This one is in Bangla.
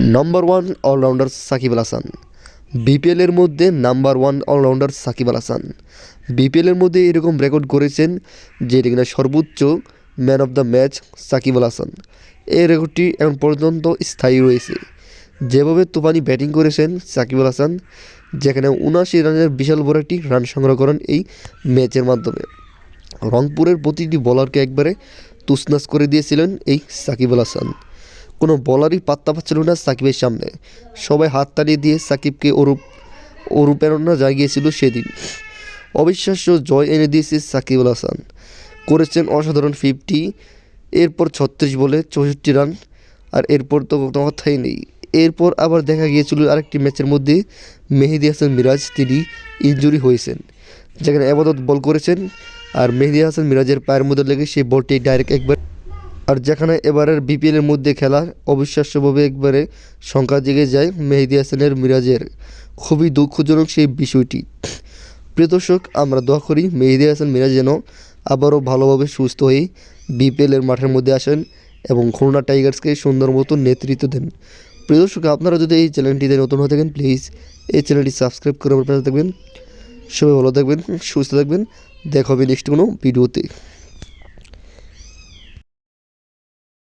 Number one allrounder Shakib Al Hasan বিপিএলের মধ্যে number one allrounder Shakib Al Hasan বিপিএলের মধ্যে এরকম রেকর্ড করেছেন যে এটা কিনা সর্বোচ্চ man of the match Shakib Al Hasan এই রেকর্ডটি এখন পর্যন্ত স্থায়ী রয়েছে। যেভাবে তুফানি ব্যাটিং করেছেন সাকিব আল হাসান যেখানে উনআশি রানের বিশাল বড় একটি রান সংগ্রহ করেন এই ম্যাচের মাধ্যমে। রংপুরের প্রতিটি বলারকে একবারে তুসনাস করে দিয়েছিলেন এই সাকিব আল হাসান কোনো বলারই পাত্তা পাচ্ছিল না সাকিবের সামনে। সবাই হাত তালিয়ে দিয়ে সাকিবকে অরূপ অনুপ্রেরণা জাগিয়েছিল সেদিন। অবিশ্বাস্য জয় এনে দিয়েছে সাকিব আল হাসান। করেছেন অসাধারণ ফিফটি, এরপর ছত্রিশ বলে চৌষট্টি রান, আর এরপর তো কোনো কথাই নেই। এরপর আবার দেখা গিয়েছিল আরেকটি ম্যাচের মধ্যে মেহেদি হাসান মিরাজ, তিনি ইনজুরি হয়েছেন, যেখানে আবাদত বল করেছেন, আর মেহেদি হাসান মিরাজের পায়ের মধ্যে লেগে সেই বলটি ডাইরেক্ট একবার আর যেখানে এবারের বিপিএলের মধ্যে খেলা, অবিশ্বাস্যভাবে একবারে সংখ্যা জেগে যায় মেহেদি হাসানের মিরাজের। খুবই দুঃখজনক সেই বিষয়টি। প্রিয় দর্শক, আমরা দোয়া করি মেহেদি হাসান মিরাজ যেন আবারও ভালোভাবে সুস্থ হয়ে বিপিএলের মাঠের মধ্যে আসেন এবং খুলনা টাইগার্সকে সুন্দর মতো নেতৃত্ব দেন। প্রিয় দর্শক, আপনারা যদি এই চ্যানেলটিতে নতুন হয়ে থাকেন প্লিজ এই চ্যানেলটি সাবস্ক্রাইব করে আমার পাশে থাকবেন। সবাই ভালো থাকবেন, সুস্থ থাকবেন। দেখা হবে নেক্সট কোনো ভিডিওতে